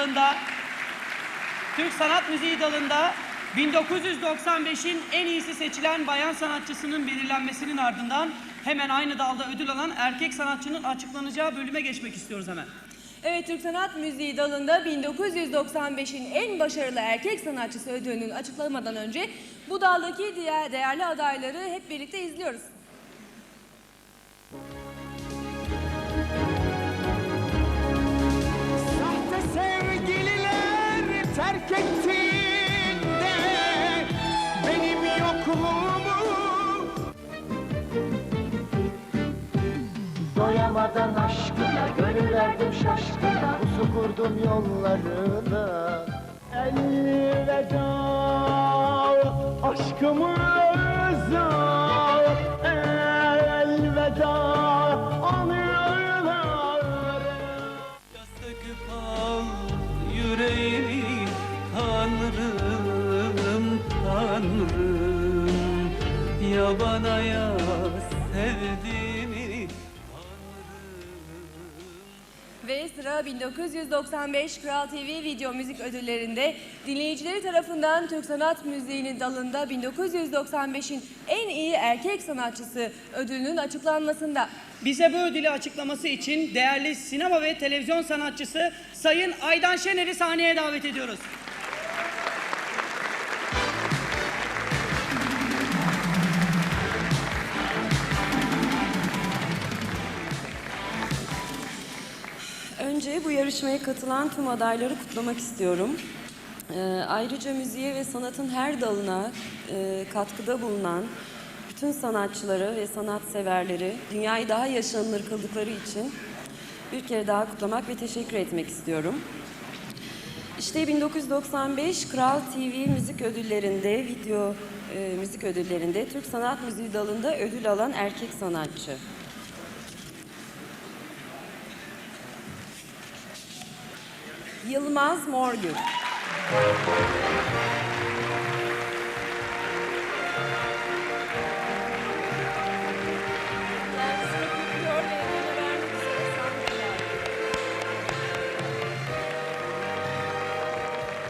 dalında Türk Sanat Müziği dalında 1995'in en iyisi seçilen bayan sanatçısının belirlenmesinin ardından hemen aynı dalda ödül alan erkek sanatçının açıklanacağı bölüme geçmek istiyoruz hemen. Evet Türk Sanat Müziği dalında 1995'in en başarılı erkek sanatçısı ödülünün açıklamadan önce bu daldaki diğer değerli adayları hep birlikte izliyoruz. Doyamadan aşkına gönül verdim şaşkına. Pusu kurdum yollarına. Elveda aşkımı özler. Elveda anılarına Sıkıp al yüreğimi Tanrım, Tanrım. Yabana ya sevdiğimi Ve sıra 1995 Kral TV Video Müzik Ödülleri'nde dinleyicileri tarafından Türk Sanat Müziği'nin dalında 1995'in en iyi erkek sanatçısı ödülünün açıklanmasında. Bize bu ödülü açıklaması için değerli sinema ve televizyon sanatçısı Sayın Aydan Şener'i sahneye davet ediyoruz. Önce bu yarışmaya katılan tüm adayları kutlamak istiyorum. Ee, ayrıca müziğe ve sanatın her dalına e, katkıda bulunan bütün sanatçıları ve sanatseverleri dünyayı daha yaşanılır kıldıkları için bir kere daha kutlamak ve teşekkür etmek istiyorum. İşte 1995 Kral TV Müzik Ödülleri'nde, video e, müzik ödüllerinde Türk Sanat Müziği dalında ödül alan erkek sanatçı. Yılmaz Morgül.